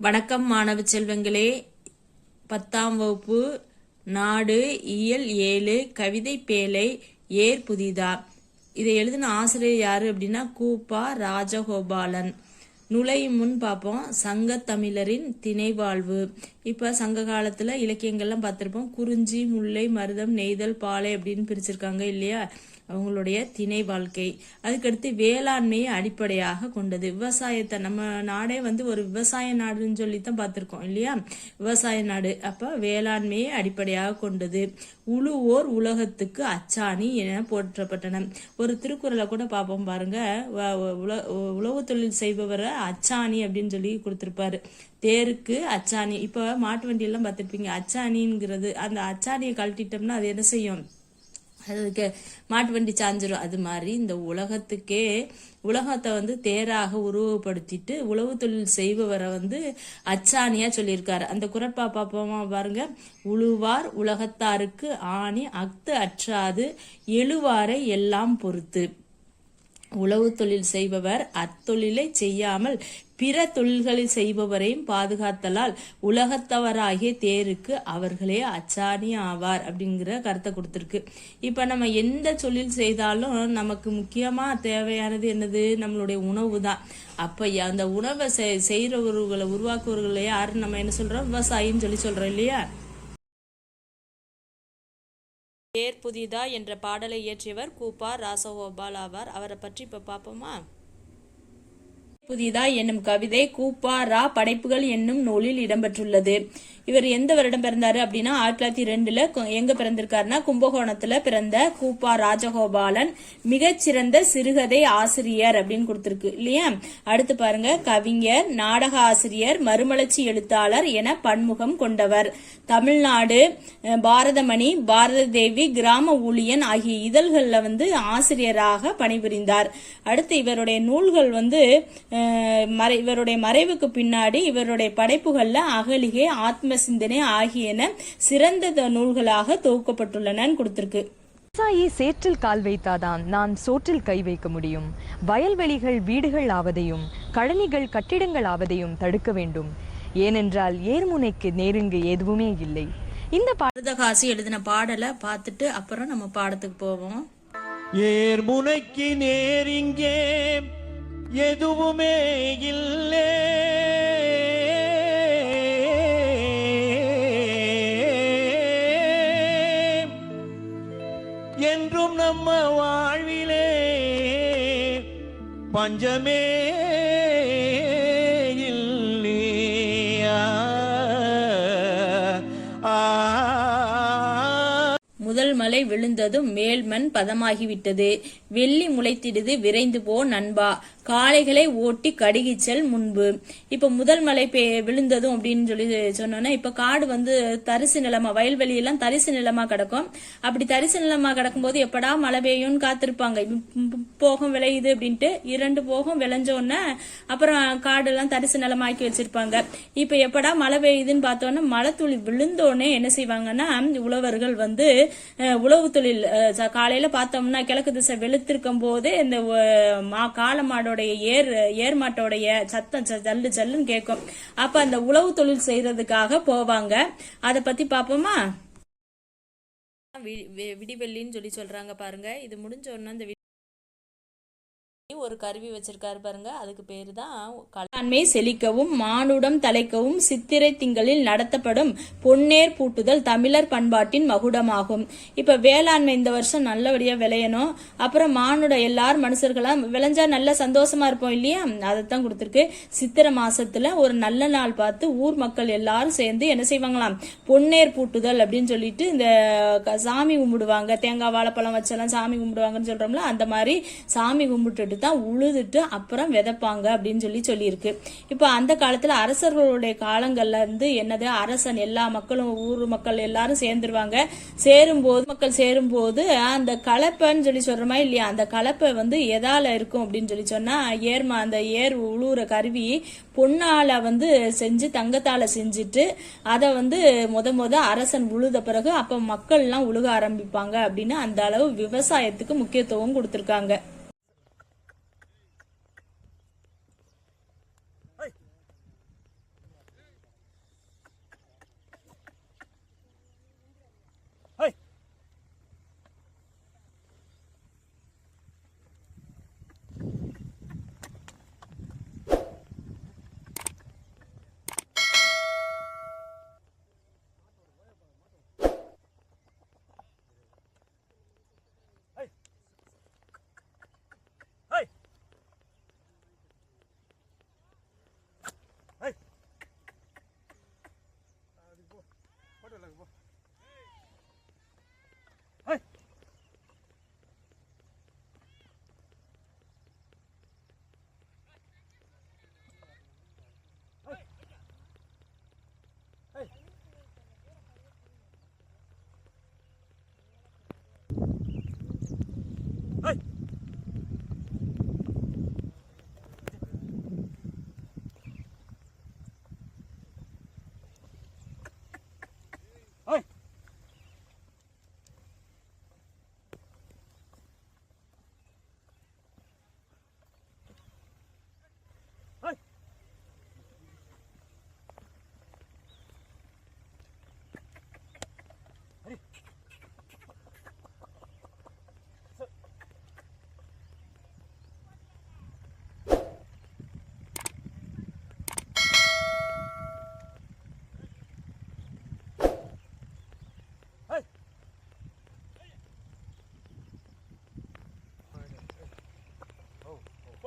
வணக்கம் மாணவ செல்வங்களே. பத்தாம் வகுப்பு நாடு இயல் ஏழு கவிதை பேழை ஏர் புதிதா. இதை எழுதின ஆசிரியர் யாரு அப்படின்னா கூப்பா ராஜகோபாலன். நுழையும் முன் பார்ப்போம் சங்க தமிழரின் திணைவாழ்வு. இப்போ சங்க காலத்தில் இலக்கியங்கள்லாம் பார்த்துருப்போம். குறிஞ்சி முல்லை மருதம் நெய்தல் பாலை அப்படின்னு பிரிச்சிருக்காங்க இல்லையா? அவங்களுடைய திணை வாழ்க்கை. அதுக்கடுத்து வேளாண்மையை அடிப்படையாக கொண்டது. விவசாயத்தை நம்ம நாடே வந்து ஒரு விவசாய நாடுன்னு சொல்லி தான் பார்த்துருக்கோம் இல்லையா? விவசாய நாடு. அப்ப வேளாண்மையை அடிப்படையாக கொண்டது. உழுவோர் உலகத்துக்கு அச்சாணி என போற்றப்பட்டன. ஒரு திருக்குறளை கூட பார்ப்போம் பாருங்க. உழவு தொழில் செய்பவரை அச்சாணி அப்படின்னு சொல்லி கொடுத்துருப்பாரு. தேருக்கு அச்சாணி. இப்ப மாட்டு வண்டியெல்லாம் பார்த்துருப்பீங்க. அச்சாணிங்கிறது அந்த அச்சாணியை கழட்டிட்டோம்னா அது என்ன செய்யும்? அதுக்கு மாட்டு வண்டி சாஞ்சிரும். அது மாதிரி இந்த உலகத்துக்கே உலகத்தை வந்து தேராக உருவப்படுத்திட்டு உழவு தொழில் செய்பவரை வந்து அச்சாணியா சொல்லியிருக்காரு. அந்த குரட்பா பாப்பமா பாருங்க. உழுவார் உலகத்தாருக்கு ஆணி அஃது அற்றாது எழுவாரை எல்லாம் பொறுத்து. உழவு தொழில் செய்பவர் அத்தொழிலை செய்யாமல் பிற தொழில்களில் செய்பவரையும் பாதுகாத்தலால் உலகத்தவராகிய தேருக்கு அவர்களே அச்சாணி ஆவார் அப்படிங்கிற கருத்தை கொடுத்துருக்கு. இப்போ நம்ம எந்த தொழில் செய்தாலும் நமக்கு முக்கியமாக தேவையானது என்னது? நம்மளுடைய உணவு தான் அப்போ அந்த உணவை செய்- செய்றவர்களை உருவாக்குவர்களை யாருன்னு நம்ம என்ன சொல்கிறோம் விவசாயின்னு சொல்லி சொல்கிறோம் இல்லையா? பேர் புதிதா என்ற பாடலை இயற்றியவர் கூப்பா ராசகோபால் ஆவார். அவரை பற்றி இப்போ பார்ப்போமா? புதிதா என்னும் கவிதை கூப்பா ரா படைப்புகள் என்னும் நூலில் இடம்பெற்றுள்ளது. இவர் எந்த வருடம் பிறந்தாரு அப்படின்னா ஆயிரத்தி தொள்ளாயிரத்தி ரெண்டுல எங்க பிறந்திருக்காருன்னா கும்பகோணத்துல பிறந்த கூப்பா ராஜகோபாலன் மிகச்சிறந்த சிறுகதை ஆசிரியர் அப்படின்னு கொடுத்திருக்கு இல்லையா? அடுத்து பாருங்க கவிஞர் நாடக ஆசிரியர் மறுமலர்ச்சி எழுத்தாளர் என பன்முகம் கொண்டவர். தமிழ்நாடு பாரதமணி பாரத தேவி கிராம ஊழியன் ஆகிய இதழ்கள்ல வந்து ஆசிரியராக பணிபுரிந்தார். அடுத்து இவருடைய நூல்கள் வந்து மறை- இவருடைய மறைவுக்கு பின்னாடி இவருடைய படைப்புகள்ல அகலிகை ஆத்ம சிந்தனை ஆகியன சிறந்த த- நூல்களாக தொகுக்கப்பட்டுள்ளனன்னு கொடுத்திருக்கு. விவசாயி சேற்றில் கால் வைத்தாதான் நான் சோற்றில் கை வைக்க முடியும். வயல்வெளிகள் வீடுகள் ஆவதையும் கழனிகள் கட்டிடங்கள் ஆவதையும் தடுக்க வேண்டும். ஏனென்றால் ஏர்முனைக்கு நேருங்கு எதுவுமே இல்லை. இந்த பா மருதகாசி எழுதின பாடலை பார்த்துட்டு அப்புறம் நம்ம பாடத்துக்கு போவோம். ஏர் முனைக்கு நேரிங்கே எதுவுமே இல்லை. என்றும் நம்ம வாழ்விலே பஞ்சமே ஆ. முதல் மலை விழுந்ததும் மேல்மண் பதமாகிவிட்டது. வெள்ளி முளைத்திடுது விரைந்து போ நண்பா. காளைகளை ஓட்டி கடுகிச்சல் முன்பு. இப்ப முதல் மலை பெ- விழுந்ததும் அப்படின்னு சொல்லி சொன்னோன்னா இப்ப காடு வந்து தரிசு நிலமா வயல்வெளி எல்லாம் தரிசு நிலமா கிடக்கும். அப்படி தரிசு நிலமா கிடக்கும் போது எப்படா மழை பெய்யும்னு காத்திருப்பாங்க. போகம் விளையுது அப்படின்ட்டு இரண்டு போகம் விளைஞ்ச உடனே அப்புறம் காடு எல்லாம் தரிசு நிலமாக்கி வச்சிருப்பாங்க. இப்ப எப்படா மழை பெய்யுதுன்னு பார்த்தோன்னா மழை துளி விழுந்தோடனே என்ன செய்வாங்கன்னா உழவர்கள் வந்து உழவு தொழில் ச- காலையில பார்த்தோம்னா கிழக்கு திசை வெளுத்திருக்கும் போது இந்த காளை மாடோட காளை ஏர் ஏர் மாட்டோடைய சத்தம் ஜல்லு ஜல்லுன்னு கேட்கும். அப்ப அந்த உழவு தொழில் செய்யறதுக்காக போவாங்க. அத பத்தி பாப்போமா? விடிவெள்ளின்னு சொல்லி சொல்றாங்க பாருங்க. இது முடிஞ்ச உடனே அந்த ஒரு கருவி வச்சிருக்காரு பாருங்க. அதுக்கு பேரு தான் கலாண்மை செழிக்கவும் மானுடம் தலைக்கவும் சித்திரை திங்களில் நடத்தப்படும் பொன்னேர் பூட்டுதல் தமிழர் பண்பாட்டின் மகுடமாகும். இப்ப வேளாண்மை இந்த வருஷம் நல்லபடியா விளையணும். அப்புறம் மானுட எல்லாரும் மனுஷர்களா விளைஞ்சா நல்ல சந்தோஷமா இருப்போம் இல்லையா? அதைத்தான் கொடுத்துருக்கு. சித்திரை மாசத்துல ஒரு நல்ல நாள் பார்த்து ஊர் மக்கள் எல்லாரும் சேர்ந்து என்ன செய்வாங்களாம்? பொன்னேர் பூட்டுதல் அப்படின்னு சொல்லிட்டு இந்த க- சாமி கும்பிடுவாங்க. தேங்காய் வாழைப்பழம் வச்செல்லாம் சாமி கும்பிடுவாங்கன்னு சொல்றோம்ல அந்த மாதிரி சாமி கும்பிட்டுட்டு தான் உழுதுட்டு அப்புறம் விதைப்பாங்க அப்படின்னு சொல்லி சொல்லியிருக்கு. இப்போ அந்த காலத்தில் அரசர்களுடைய காலங்கள்ல இருந்து என்னது? அரசன் எல்லா மக்களும் ஊர் மக்கள் எல்லாரும் சேர்ந்துருவாங்க. சேரும்போது மக்கள் சேரும்போது அந்த கலப்பைன்னு சொல்லி சொல்றோமா இல்லையா? அந்த கலப்பை வந்து எதால இருக்கும் அப்படின்னு சொல்லி சொன்னா ஏர்மா அந்த ஏர் உழுவுற கருவி பொன்னால வந்து செஞ்சு தங்கத்தால செஞ்சுட்டு அதை வந்து முத முத அரசன் உழுத பிறகு அப்ப மக்கள்லாம் உழுக ஆரம்பிப்பாங்க அப்படின்னு அந்த அளவு விவசாயத்துக்கு முக்கியத்துவம் கொடுத்துருக்காங்க.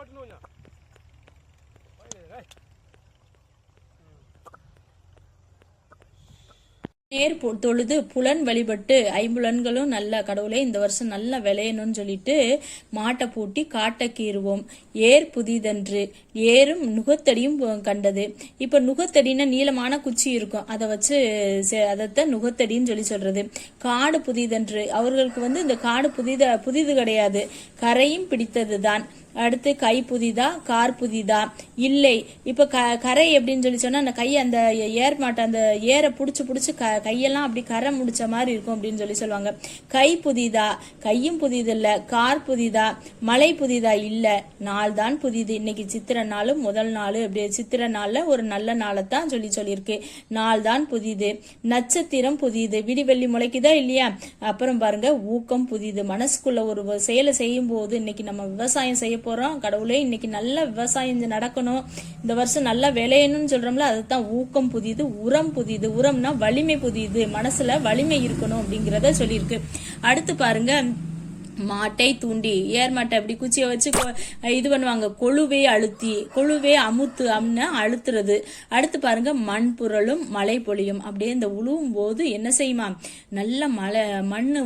போட்டுனுவா நேர் தொழுது புலன் வழிபட்டு ஐம்புலன்களும் நல்ல கடவுளே இந்த வருஷம் நல்லா விளையணும்னு சொல்லிட்டு மாட்டை பூட்டி காட்டை கீறுவோம். ஏர் புதிதன்று. ஏரும் நுகத்தடியும் கண்டது. இப்ப நுகத்தடினா நீளமான குச்சி இருக்கும். அதை வச்சு அதைத்தான் நுகத்தடின்னு சொல்லி சொல்றது. காடு புதிதன்று. அவர்களுக்கு வந்து இந்த காடு புதித புதிது கிடையாது. கரையும் பிடித்ததுதான். அடுத்து கை புதிதா கார் புதிதா? இல்லை. இப்ப க கரை எப்படின்னு சொல்லி சொன்னா அந்த கை அந்த ஏர் மாட்டை அந்த ஏரை புடிச்சு புடிச்சு க கையெல்லாம் அப்படி கரை முடிச்ச மாதிரி இருக்கும் அப்படின்னு சொல்லி சொல்லுவாங்க. கை புதிதா? கையும் புதிது இல்ல கார் புதிதா? மலை புதிதா? இல்ல. நாள் தான் புதிது. இன்னைக்கு சித்திரை நாளும் முதல் நாள். அப்படி சித்திரை நாள்ல ஒரு நல்ல நாளை தான் சொல்லி சொல்லியிருக்கு. நாள் தான் புதிது. நட்சத்திரம் புதிது. விடிவெள்ளி முளைக்குதா இல்லையா? அப்புறம் பாருங்க ஊக்கம் புதிது. மனசுக்குள்ள ஒரு செயலை செய்யும் போது இன்னைக்கு நம்ம விவசாயம் செய்ய போறோம். கடவுளே இன்னைக்கு நல்ல விவசாயம் நடக்கணும். இந்த வருஷம் நல்லா விளையணும்னு சொல்றோம்ல அதுதான் ஊக்கம் புதியது உரம் புதிது. உரம்னா வலிமை புதியது மனசுல வலிமை இருக்கணும் அப்படிங்கறத சொல்லியிருக்கு. அடுத்து பாருங்க மாட்டை தூண்டி ஏர் மாட்டை அப்படி குச்சியை வச்சு கொ- இது பண்ணுவாங்க. கொழுவே அழுத்தி கொழுவே அமுத்து அம்னா அழுத்துறது. அடுத்து பாருங்க மண் புரளும் மழை பொழியும் அப்படியே இந்த உழுவும் போது என்ன செய்யுமா? நல்ல மழை மண்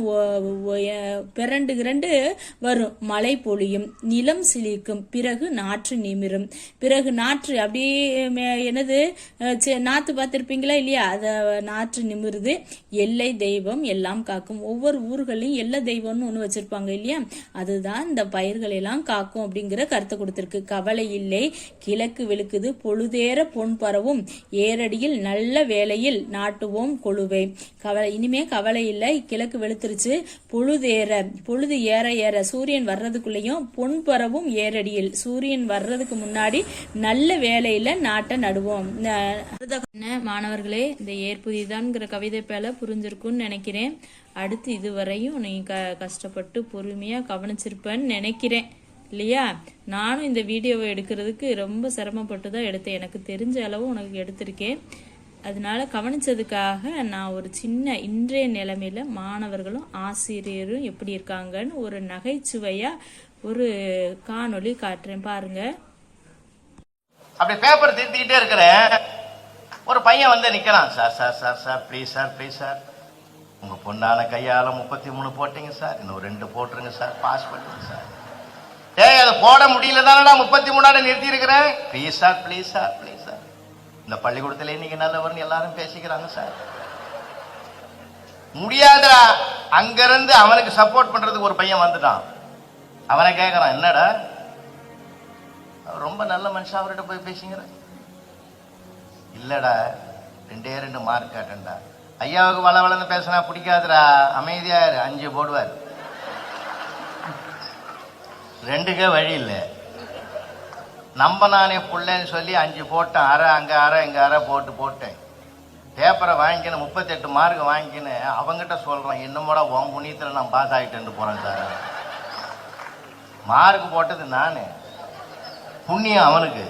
பிறண்டு கிரண்டு வரும். மழை பொழியும் நிலம் சிலிக்கும் பிறகு நாற்று நிமிரும். பிறகு நாற்று அப்படியே மே- என்னது? நாற்று சே- இல்லையா? அத நாற்று நிமிருது. எல்லை தெய்வம் எல்லாம் காக்கும். ஒவ்வொரு ஊர்களையும் எல்லை தெய்வம்னு ஒன்று வச்சிருப்பாங்க. இல்லையா? அதுதான் இந்த பயிர்கள் எல்லாம் காக்கும் அப்படிங்கிற கருத்தை கொடுத்துருக்கு. கவலை இல்லை. கிழக்கு வெளுக்குது பொழுதேற பொன் பரவும். ஏரடியில் நல்ல வேலையில் நாட்டுவோம் கொழுவை. கவலை இனிமே கவலை இல்லை. கிழக்கு வெளுத்துருச்சு. பொழுதேற பொழுது ஏற ஏற சூரியன் வர்றதுக்குள்ளேயும் பொன் பரவும் ஏரடியில். சூரியன் வர்றதுக்கு முன்னாடி நல்ல வேலையில நாட்டை நடுவோம். என்ன மாணவர்களே இந்த ஏற்புதிதான்ங்கிற கவிதை பேல புரிஞ்சிருக்கும்னு நினைக்கிறேன். அடுத்து இதுவரையும் நீ க கஷ்டப்பட்டு பொறுமையாக கவனிச்சிருப்பேன்னு நினைக்கிறேன். இல்லையா? நானும் இந்த வீடியோவை எடுக்கிறதுக்கு ரொம்ப சிரமப்பட்டு தான் எடுத்தேன். எனக்கு தெரிஞ்ச அளவு உனக்கு எடுத்திருக்கேன். அதனால கவனிச்சதுக்காக நான் ஒரு சின்ன இன்றைய நிலைமையில மாணவர்களும் ஆசிரியரும் எப்படி இருக்காங்கன்னு ஒரு நகைச்சுவையா ஒரு காணொளி காட்டுறேன். பாருங்க. அப்படி பேப்பர் திருத்திக்கிட்டே இருக்கிறேன். ஒரு பையன் வந்து நிக்கிறான். Sir sir sir sir please sir please sir. உங்க பொண்ணான கையால் முப்பத்தி மூணு போட்டீங்க சார். இன்னும் ரெண்டு போட்டுருங்க சார். பாஸ் பண்ணுங்க சார். ஏய் அதை போட முடியல தானடா முப்பத்தி மூணாட நிறுத்தி இருக்கிறேன் please sir please sir please sir இந்த பள்ளிக்கூடத்திலே இன்னைக்கு நல்லவர்னு எல்லாரும் பேசிக்கிறாங்க சார். முடியாதடா. அங்கிருந்து அவனுக்கு சப்போர்ட் பண்றதுக்கு ஒரு பையன் வந்துட்டான். அவனை கேட்கறான் என்னடா? அவர் ரொம்ப நல்ல மனுஷன் அவர்கிட்ட போய் பேசிங்கிற இல்லடா ரெண்டே ரெண்டு மார்க் கேட்டேன்டா. ஐயாவுக்கு வள வளன்னு பேசினா பிடிக்காதுடா. அமைதியா இரு. அஞ்சு போடுவார். ரெண்டுக்கே வழி இல்லை. நம்ம நானே புள்ளன்னு சொல்லி அஞ்சு போட்டேன். அரை அங்கே அரை இங்கே அரை போட்டு போட்டேன். பேப்பரை வாங்கிக்கின்னு முப்பத்தெட்டு மார்க் வாங்கிக்கின்னு அவங்ககிட்ட சொல்கிறேன் இன்னமோட உன் புண்ணியத்தில் நான் பாஸ் ஆகிட்டேன்னு போகிறேன் சார் மார்க் போட்டது நானு. புண்ணியம் அவனுக்கு.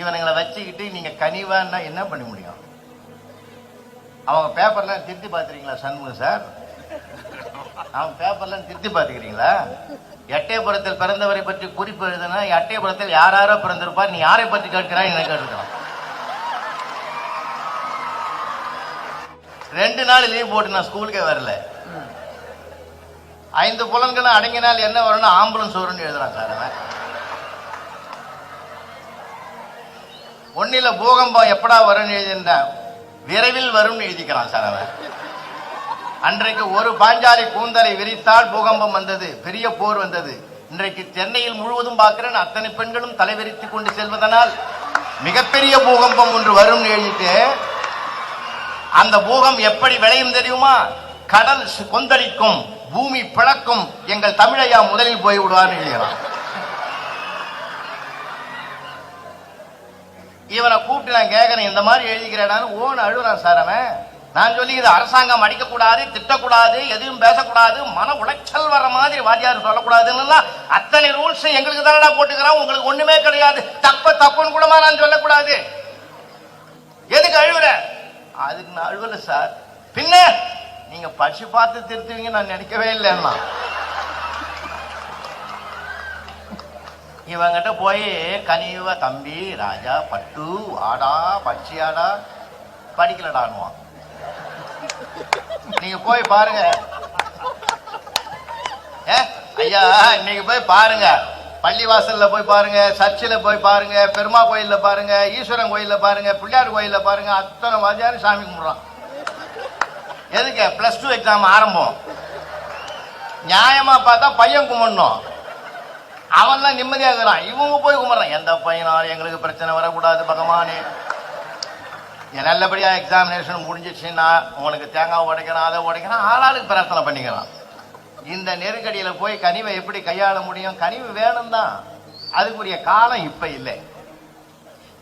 இவனுங்களை வச்சுக்கிட்டு நீங்கள் கனிவான்னா என்ன பண்ண முடியும்? அவங்க பேப்பர்லாம் திருத்தி பார்த்துறீங்களா சண்முகம் சார் அவங்க பேப்பர்லாம் திருத்தி பார்த்துக்கிறீங்களா? எட்டயபுரத்தில் பிறந்தவரை பற்றி குறிப்பு எழுதுனா எட்டயபுரத்தில் யார் யாரோ பிறந்திருப்பார் நீ யாரை பற்றி கேட்கிறாய்? எனக்கு கேட்டுக்கிறான் ரெண்டு நாள் லீவ் போட்டு நான் ஸ்கூலுக்கே வரல. ஐந்து புலன்களும் அடங்கினால் என்ன வரும்னா ஆம்புலன்ஸ் வரும்னு எழுதுறான் சார் அவன். ஒன்னில பூகம்பம் எப்படா வரும்னு எழுதியிருந்தான். விரைவில் வரும்னு எழுதிக்கிறான் சார் அவன். அன்றைக்கு ஒரு பாஞ்சாலி கூந்தலை விரித்தால் பூகம்பம் வந்தது பெரிய போர் வந்தது. இன்றைக்கு சென்னையில் முழுவதும் பார்க்கிறேன் அத்தனை பெண்களும் தலைவிரித்து கொண்டு செல்வதனால் மிகப்பெரிய பூகம்பம் ஒன்று வரும்னு எழுதிட்டு அந்த பூகம் எப்படி விளையும் தெரியுமா? கடல் சு- கொந்தளிக்கும் பூமி பிளக்கும் எங்கள் தமிழையா முதலில் போய் விடுவார்னு எழுதுகிறான். இவனை கூப்பிட்டு நான் கேட்கறேன் இந்த மாதிரி எழுதிக்கிறேடான்னு ஓன் அழுறான் சார் அவன். நான் சொல்லி இது அரசாங்கம் அடிக்கக்கூடாது திட்டக்கூடாது எதுவும் பேசக்கூடாது மன உளைச்சல் வர மாதிரி வாத்தியார் சொல்லக்கூடாதுன்னு அத்தனை ரூல்ஸ் எங்களுக்கு தானடா போட்டுக்கிறான் உங்களுக்கு ஒண்ணுமே கிடையாது. தப்ப தப்புன்னு கூடமா நான் சொல்லக்கூடாது. எதுக்கு அழுவுற? அதுக்கு நான் அழுவல சார். பின்ன நீங்க படிச்சு பார்த்து திருத்துவீங்க நான் நினைக்கவே இல்லைன்னா இவங்கிட்ட போய் கனிவா தம்பி ராஜா பட்டு ஆடா பட்சியாடா படிக்கலடான்னுவான். நீங்க போய் பாருங்க. ஏ, ஐயா இன்னைக்கு போய் பாருங்க. பள்ளிவாசல்ல போய் பாருங்க சர்ச்சில் போய் பாருங்க பெருமா கோயில்ல பாருங்க ஈஸ்வரன் கோயில்ல பாருங்க பிள்ளையார் கோயில்ல பாருங்க அத்தனை வாதியாரும் சாமி கும்பிடுறான். எதுக்கு? பிளஸ் டூ எக்ஸாம் ஆரம்பம். நியாயமா பார்த்தா பையன் கும்பிடணும். அவன்லாம் நிம்மதியாக இருக்கிறான் இவங்க போய் கும்பிட்றான். எந்த பையனாலும் எங்களுக்கு பிரச்சனை வரக்கூடாது பகவானே. என் நல்லபடியாக எக்ஸாமினேஷன் முடிஞ்சிச்சுன்னா உனக்கு தேங்காய் உடைக்கணும் அதை உடைக்கணும் ஆளாளுக்கு பிரார்த்தனை பண்ணிக்கலாம் இந்த நெருக்கடியில் போய் கனிவை எப்படி கையாள முடியும்? கனிவு வேணும் தான் அதுக்குரிய காலம் இப்போ இல்லை.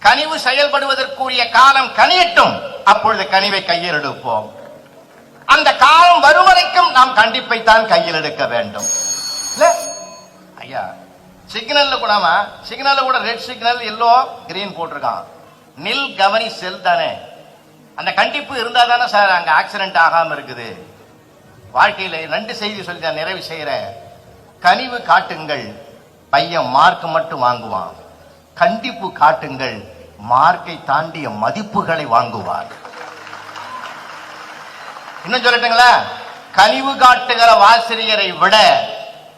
கனிவு செயல்படுவதற்குரிய காலம் கனியட்டும். அப்பொழுது கனிவை கையில் எடுப்போம் அந்த காலம் வரும் வரைக்கும் நாம் கண்டிப்பை தான் கையில் எடுக்க வேண்டும். இல்லை? ஐயா சிக்னல்ல கூடாம சிக்னல்ல கூட ரெட் சிக்னல் எல்லோ கிரீன் போட்டிருக்கான். நில் கவனி செல் தானே. அந்த கண்டிப்பு இருந்தா தானே சார் அங்க ஆக்சிடென்ட் ஆகாம இருக்குது. வாழ்க்கையில ரெண்டு செய்தி சொல்லி நான் நிறைவு செய்யறேன் கனிவு காட்டுங்கள் பையன் மார்க் மட்டும் வாங்குவான். கண்டிப்பு காட்டுங்கள் மார்க்கை தாண்டிய மதிப்புகளை வாங்குவார் இன்னும் சொல்லட்டுங்களா? கனிவு காட்டுகிற ஆசிரியரை விட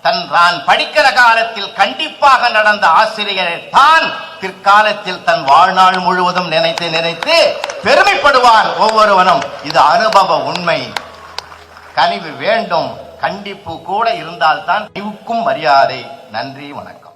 தன் தான் படிக்கிற காலத்தில் கண்டிப்பாக நடந்த ஆசிரியரை தான் பிற்காலத்தில் தன் வாழ்நாள் முழுவதும் நினைத்து நினைத்து பெருமைப்படுவான் ஒவ்வொருவனும். இது அனுபவ உண்மை. கனிவு வேண்டும். கண்டிப்பு கூட இருந்தால்தான் இவுக்கும் மரியாதை. நன்றி வணக்கம்.